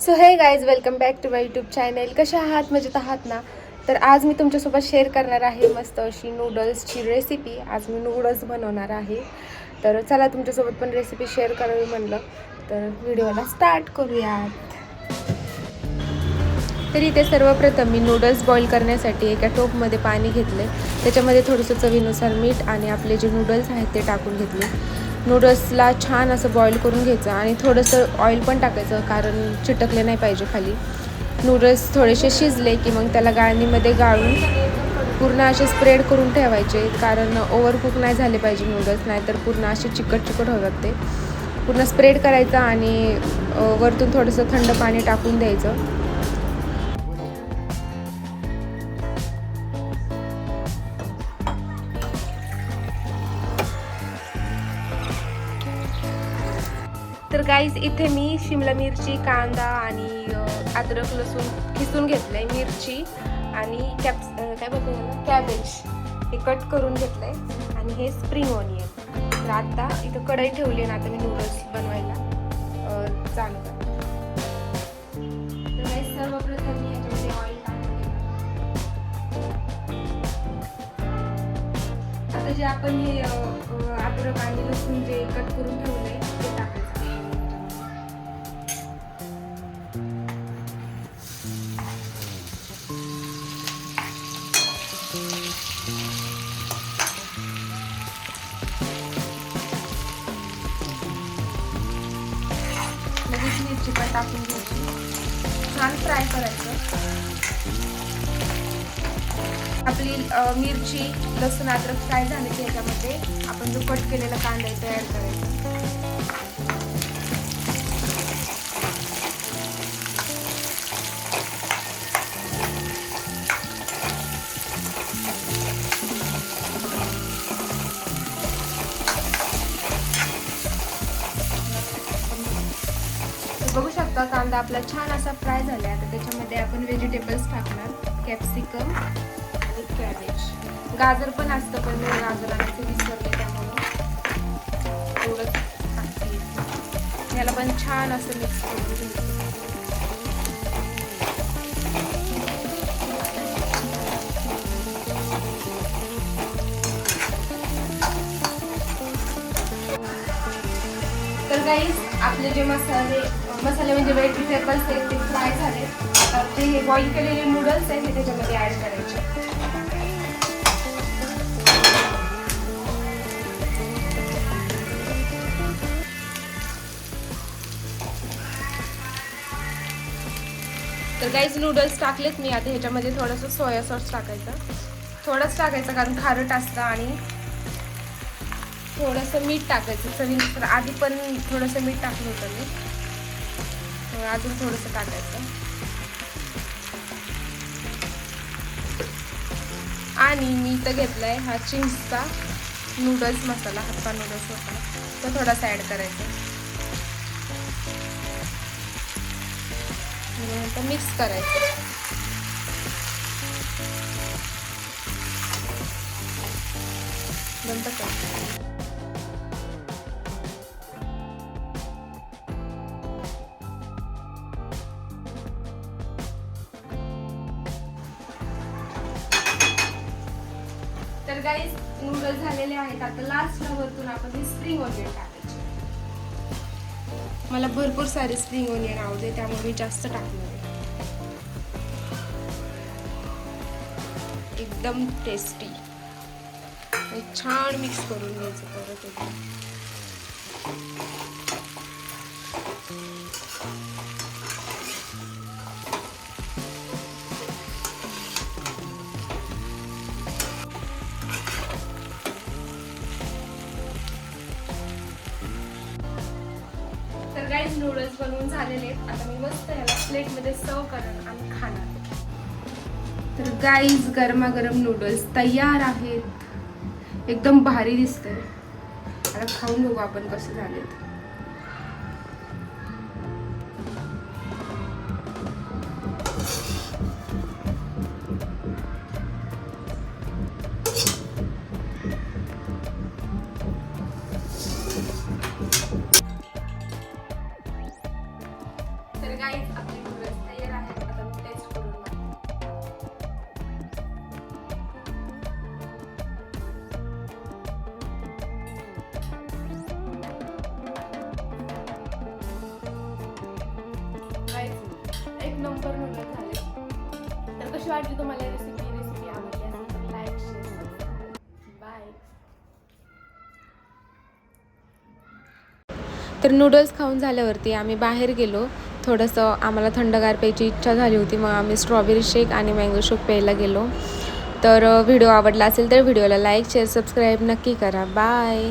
So hey guys welcome back to my YouTube channel कशा आहात? मजेत आहात ना? तर आज मी तुमच्यासोबत शेअर करणार आहे मस्त अशी नूडल्सची रेसिपी आज मी नूडल्स बनवणार आहे. तर चला तुमच्यासोबत पण रेसिपी शेअर करावी म्हणलं. तर व्हिडिओला स्टार्ट करूयात. तर इथे सर्वप्रथम मी नूडल्स बॉईल करण्यासाठी एका टोपमध्ये पाणी घेतले त्याच्यामध्ये थोडंसं चवीनुसार मीठ आणि आपले जे नूडल्स आहेत ते टाकून घेतले. नूडल्सला छान असं बॉईल करून घ्यायचं आणि थोडंसं ऑइल पण टाकायचं कारण चिटकले नाही पाहिजे खाली. नूडल्स थोडेसे शिजले की मग त्याला गाळणीमध्ये गाळून पूर्ण असे स्प्रेड करून ठेवायचे कारण ओव्हरकुक नाही झाले पाहिजे नूडल्स नाहीतर पूर्ण असे चिकट चिकट होतात ते पूर्ण स्प्रेड करायचं आणि वरतून थोडंसं थंड पाणी टाकून द्यायचं. तर गाईज इथे मी शिमला मिरची कांदा आणि अद्रक लसूण खिसून घेतलंय मिरची आणि कॅप्स काय बोलतो कॅबेज. हे कट करून घेतलंय आणि हे स्प्रिंग ऑनियन. तर आता इथं कढई ठेवली आहे ना आता मी नूडल्स बनवायला चालू तर गाईज सर्वप्रथम मी याच्यामध्ये ऑइल टाकून आता जे आपण हे अद्रक आणि लसूण जे कट करून ठेवलंय आहे टाकून घ्यायची छान फ्राय करायचं. आपली मिरची लसूण अद्रक फ्राय झाली की याच्यामध्ये आपण जो कट केलेला कांदा आहे करायचा. बघू कांदा आपला छान असा फ्राय झाला आहे आता त्याच्यामध्ये आपण व्हेजिटेबल्स टाकणार कॅप्सिकम आणि कॅबेज गाजर पण असतं पण मी गाजर आणायचं विसरले त्यामुळं. एवढंच टाकते. याला पण छान असं मिक्स करून घ्यायचं. तर गाईज आपले जे मसाले मसाले म्हणजे व्हेजिटेबल्स आहेत ते फ्राय झाले आता ते हे बॉईल केलेले नूडल्स आहेत ते त्याच्यामध्ये ॲड करायचे. तर गाईज नूडल्स टाकलेत मी. आता ह्याच्यामध्ये थोडंसं सोया सॉस टाकायचं. थोडंच टाकायचं कारण खारट असतं आणि थोडंसं मीठ टाकायचं. चवीनुसार आधी पण थोडंसं मीठ टाकलं होतं मी. अजून थोडंसं टाकायचं. आणि मी इथं घेतलाय हा चिंचचा नूडल्स मसाला हप्पा नूडल्स मसाला. तो थोडासा ॲड करायचा. नंतर मिक्स करायचं. नंतर करायचं तर गाईज नूडल्स झालेले आहेत. आता लास्ट वरतून आपण हे स्प्रिंग ऑनियन टाकायचे. मला भरपूर सारे स्प्रिंग ऑनियन आवडते त्यामुळे मी जास्त टाकणार आहे. एकदम टेस्टी छान मिक्स करून घ्यायचं परत एकदा नूडल्स बनवून झालेले आहेत. आता मी मस्त याला प्लेटमध्ये सर्व करणार आणि खाणार. तर गाईज गरमागरम नूडल्स तयार आहेत. एकदम भारी दिसतंय. आता खाऊन बघू आपण कसे झालेत. तर गाईज आपले नूडल्स तयार आहेत. आता मी टेस्ट करून एक नंबर नूडल्स झाले. तर कशी वाटली तुम्हाला रेसिपी रेसिपी आवडली असेल तर लाईक शेअर बाय तर नूडल्स खाऊन झाल्यावरती आम्ही बाहेर गेलो. थोडंसं आम्हाला थंडगार प्यायची इच्छा झाली होती मग आम्ही स्ट्रॉबेरी शेक आणि मँगो शेक प्यायला गेलो. तर व्हिडिओ आवडला असेल तर व्हिडिओला लाईक शेअर सबस्क्राईब नक्की करा. बाय